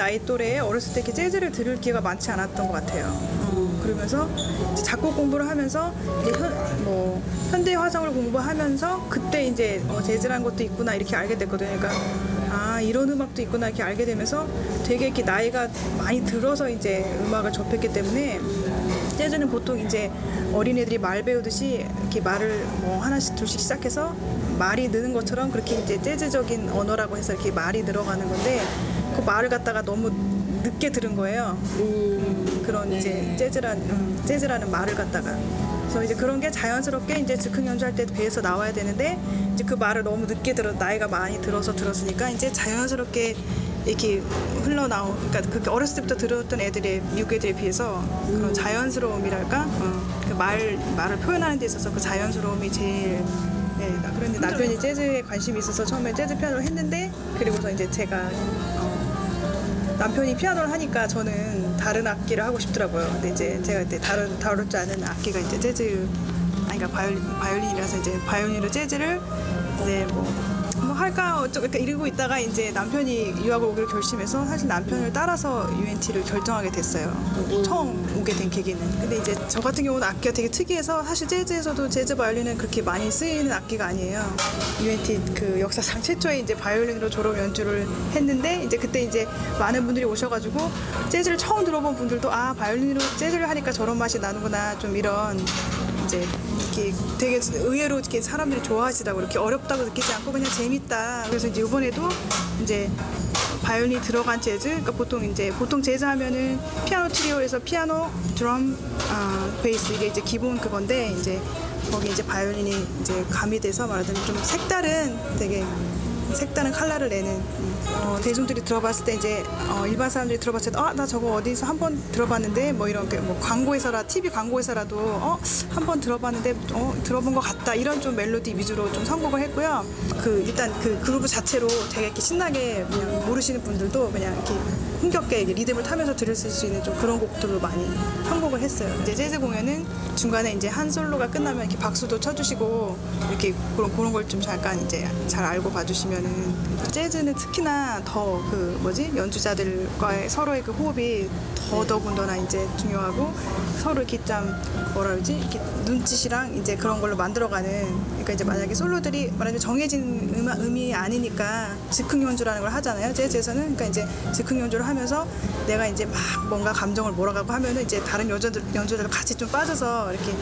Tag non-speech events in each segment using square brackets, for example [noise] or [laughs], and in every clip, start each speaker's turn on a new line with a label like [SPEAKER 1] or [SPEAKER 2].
[SPEAKER 1] 나이 또래에 어렸을 때 이렇게 재즈를 들을 기회가 많지 않았던 것 같아요. 어, 그러면서 작곡 공부를 하면서 이제 현, 뭐 현대 화성을 공부하면서 그때 이제 어, 재즈라는 것도 있구나 이렇게 알게 됐거든요. 그러니까 아 이런 음악도 있구나 이렇게 알게 되면서 되게 이렇게 나이가 많이 들어서 이제 음악을 접했기 때문에 재즈는 보통 이제 어린애들이 말 배우듯이 이렇게 말을 뭐 하나씩 둘씩 시작해서 말이 느는 것처럼 그렇게 이제 재즈적인 언어라고 해서 이렇게 말이 늘어가는 건데 그 말을 갖다가 너무 늦게 들은 거예요. 음, 그런 이제 재즈란 음, 재즈라는 말을 갖다가. 그래서 이제 그런 게 자연스럽게 이제 즉흥 연주할 때 배에서 나와야 되는데 이제 그 말을 너무 늦게 들어 나이가 많이 들어서 들었으니까 이제 자연스럽게 이렇게 흘러나오 그러니까 그렇게 어렸을 때부터 들었던 애들의 미국 애들에 비해서 그런 자연스러움이랄까 어, 그 말 말을 표현하는 데 있어서 그 자연스러움이 제일 네, 나- 그런데 남편이 재즈에 관심이 있어서 처음에 재즈 피아노를 했는데 그리고서 이제 제가 어, 남편이 피아노를 하니까 저는 다른 악기를 하고 싶더라고요. 근데 이제 제가 이제 다른 다룰 줄 아는 악기가 이제 재즈 아니 그러니까 바이올린 바이올린이라서 이제 바이올린으로 재즈를 이제 뭐. 뭐 할까 어쩌 그러니까 이러고 있다가 이제 남편이 유학을 오기로 결심해서 사실 남편을 따라서 UNT를 결정하게 됐어요. 처음 오게 된 계기는. 근데 이제 저 같은 경우는 악기가 되게 특이해서 사실 재즈에서도 재즈 바이올린은 그렇게 많이 쓰이는 악기가 아니에요. UNT 그 역사상 최초의 이제 바이올린으로 졸업 연주를 했는데 이제 그때 이제 많은 분들이 오셔가지고 재즈를 처음 들어본 분들도 아 바이올린으로 재즈를 하니까 저런 맛이 나는구나 좀 이런 이제 이렇게 되게 의외로 이렇게 사람들이 좋아하시다고 이렇게 어렵다고 느끼지 않고 그냥 재밌다. 그래서 이제 이번에도 이제 바이올린이 들어간 재즈, 그러니까 보통 이제 보통 재즈 하면은 피아노 트리오에서 피아노, 드럼, 아, 베이스 이게 이제 기본 그건데 이제 거기 이제 바이올린이 이제 가미돼서 말하자면 좀 색다른 되게 색다른 컬러를 내는 어, 대중들이 들어봤을 때 이제 어, 일반 사람들이 들어봤을 때 아 나 저거 어디서 한 번 들어봤는데? 뭐 이런 게뭐 광고에서라 TV 광고에서라도 어 한 번 들어봤는데 어 들어본 것 같다. 이런 좀 멜로디 위주로 좀 선곡을 했고요. 그 일단 그 그루브 자체로 되게 이렇게 신나게 그냥 모르시는 분들도 그냥 이렇게 흥겹게 리듬을 타면서 들을 수 있는 좀 그런 곡들로 많이 선곡을 했어요. 이제 재즈 공연은 중간에 이제 한 솔로가 끝나면 이렇게 박수도 쳐주시고 이렇게 그런 그런 걸 좀 잠깐 이제 잘 알고 봐주시면 은 재즈는 특히나 더 그 뭐지? 연주자들과의 서로의 그 호흡이 더 더군다나 이제 중요하고 서로 이렇게 좀 뭐라 그러지? 이렇게 눈짓이랑 이제 그런 걸로 만들어가는 그러니까 이제 만약에 솔로들이 말하자면 정해진 음악 음이 아니니까 즉흥 연주라는 걸 하잖아요 재즈에서는. 그러니까 이제 즉흥 연주를 하면서 내가 이제 막 뭔가 감정을 몰아가고 하면은 이제 다른 연주들 연주들 같이 좀 빠져서 이렇게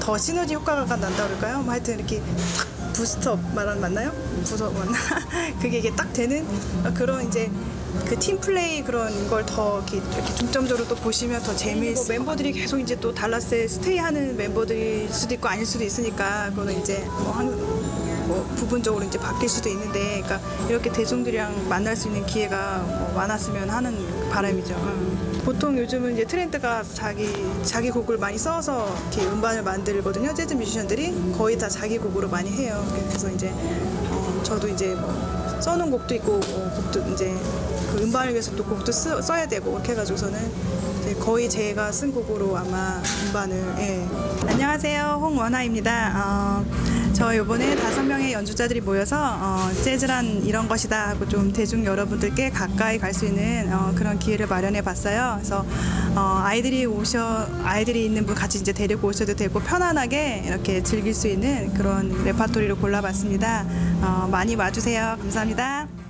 [SPEAKER 1] 더 시너지 효과가 난다 그럴까요? 뭐 하여튼 이렇게 탁 부스트업 말하는 맞나요? 부서 맞나? [laughs] 그게 이게 딱 되는 그런 이제 그 팀 플레이 그런 걸 더 이렇게, 이렇게 중점적으로 또 보시면 더 재미있어. 멤버들이 계속 이제 또 달라스에 스테이하는 멤버들일 수도 있고 아닐 수도 있으니까 그거는 이제 뭐, 한, 뭐 부분적으로 이제 바뀔 수도 있는데, 그러니까 이렇게 대중들이랑 만날 수 있는 기회가 뭐 많았으면 하는 바람이죠. 음. 보통 요즘은 이제 트렌드가 자기 자기 곡을 많이 써서 이렇게 음반을 만들거든요. 재즈 뮤지션들이 거의 다 자기 곡으로 많이 해요. 그래서 이제 어, 저도 이제 뭐 써놓은 곡도 있고 뭐 곡도 이제 그 음반을 위해서 또 곡도 쓰, 써야 되고 이렇게 해가지고서는 거의 제가 쓴 곡으로 아마 음반을 예. 안녕하세요 홍원아입니다. 어, 저 이번에 다섯 명의 연주자들이 모여서 어, 재즈란 이런 것이다 하고 좀 대중 여러분들께 가까이 갈 수 있는 어, 그런 기회를 마련해 봤어요. 그래서 어, 아이들이 오셔 아이들이 있는 분 같이 이제 데리고 오셔도 되고 편안하게 이렇게 즐길 수 있는 그런 레파토리로 골라봤습니다. 어, 많이 와주세요. 감사합니다.